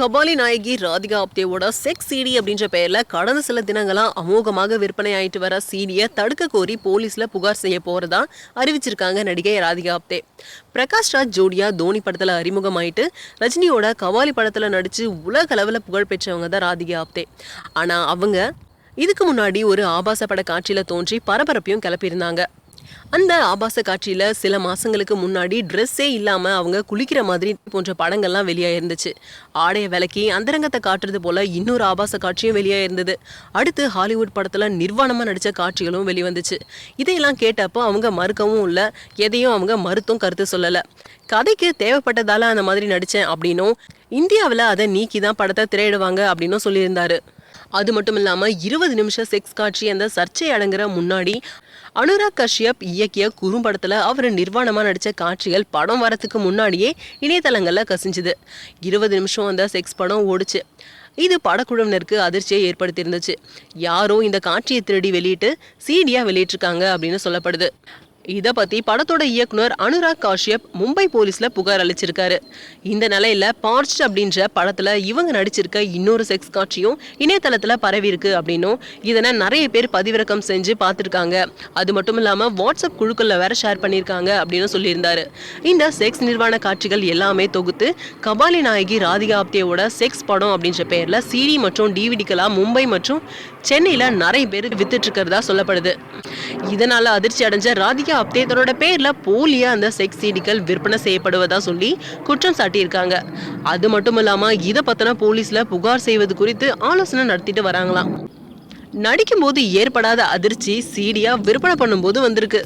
கபாலி நாயகி ராதிகா ஆப்தேவோட sex CD அப்படின்ற பெயர்ல கடந்த சில தினங்களா அமோகமாக விற்பனை ஆயிட்டு வர சீடியை தடுக்க கோரி போலீஸ்ல புகார் செய்ய போறதா அறிவிச்சிருக்காங்க நடிகை ராதிகா ஆப்தே. பிரகாஷ் ராஜ் ஜோடியா தோனி படத்துல அறிமுகமாயிட்டு ரஜினியோட கபாலி படத்துல நடிச்சு உலக அளவில் புகழ் பெற்றவங்க தான் ராதிகா ஆப்தே. ஆனா அவங்க இதுக்கு முன்னாடி ஒரு ஆபாச பட காட்சியில தோன்றி பரபரப்பையும் கிளப்பியிருந்தாங்க. அந்த ஆபாச காட்சியில் சில மாதங்களுக்கு முன்னாடி ட்ரெஸ்ஸே இல்லாமல் அவங்க குளிக்கிற மாதிரி போன்ற படங்கள்லாம் வெளியாயிருந்துச்சு. ஆடைய விலக்கி அந்தரங்கத்தை காட்டுறது போல் இன்னொரு ஆபாச காட்சியும் வெளியாயிருந்தது. அடுத்து ஹாலிவுட் படத்தில் நிர்வாணமாக நடித்த காட்சிகளும் வெளிவந்துச்சு. இதையெல்லாம் கேட்டப்போ அவங்க மறுக்கவும் இல்லை எதையும் அவங்க மறுத்தும் கருத்து சொல்லலை. கதைக்கு தேவைப்பட்டதால அந்த மாதிரி நடித்தேன் அப்படின்னும் இந்தியாவில் அதை நீக்கி தான் படத்தை திரையிடுவாங்க அப்படின்னும் சொல்லியிருந்தாரு. அது மட்டும் இல்லாமல் இருபது நிமிஷம் செக்ஸ் காட்சி அந்த சர்ச்சை அடங்குற முன்னாடி அனுராக் கஷ்யப் இயக்கிய குறும்படத்தில் அவர் நிர்வாணமாக நடித்த காட்சிகள் படம் வரத்துக்கு முன்னாடியே இணையதளங்களில் கசிஞ்சுது. இருபது நிமிஷம் அந்த செக்ஸ் படம் ஓடுச்சு. இது படக்குழுவினருக்கு அதிர்ச்சியை ஏற்படுத்தியிருந்துச்சு. யாரோ இந்த காட்சியை திருடி வெளியிட்டு சீடியா வெளியிட்டிருக்காங்க அப்படின்னு சொல்லப்படுது. இதை பத்தி படத்தோட இயக்குனர் அனுராக் காஷ்யப் மும்பை போலீஸ்ல புகார் அளிச்சிருக்காரு. இந்த நிலையில பார்ச் அப்படின்ற படத்துல இவங்க நடிச்சிருக்க இன்னொரு செக்ஸ் காட்சியும் இணையதளத்துல பரவி இருக்கு அப்படின்னும் இதனை நிறைய பேர் பதிவிறக்கம் செஞ்சு பார்த்துருக்காங்க. அது மட்டும் இல்லாம வாட்ஸ்அப் குழுக்கள்ல வேற ஷேர் பண்ணியிருக்காங்க அப்படின்னு சொல்லியிருந்தாரு. இந்த செக்ஸ் நிர்வாண காட்சிகள் எல்லாமே தொகுத்து கபாலி நாயகி ராதிகா ஆப்தேவோட செக்ஸ் படம் அப்படின்ற பெயர்ல சிடி மற்றும் டிவிடிகளா மும்பை மற்றும் சென்னையில நிறைய பேர் வித்துட்டு இருக்கிறதா சொல்லப்படுது. இதனால அதிர்ச்சி அடைஞ்ச ராதிகா ஆப்தே தன்னோட பேர்ல போலியா அந்த செக்ஸ் சீடிகள் விற்பனை செய்யப்படுவதா சொல்லி குற்றம் சாட்டியிருக்காங்க. அது மட்டும் இல்லாம இதை பத்தின போலீஸ்ல புகார் செய்வது குறித்து ஆலோசனை நடத்திட்டு வராங்களாம். நடிக்கும்போது ஏற்படாத அதிர்ச்சி சீடியா விற்பனை பண்ணும்போது வந்திருக்கு.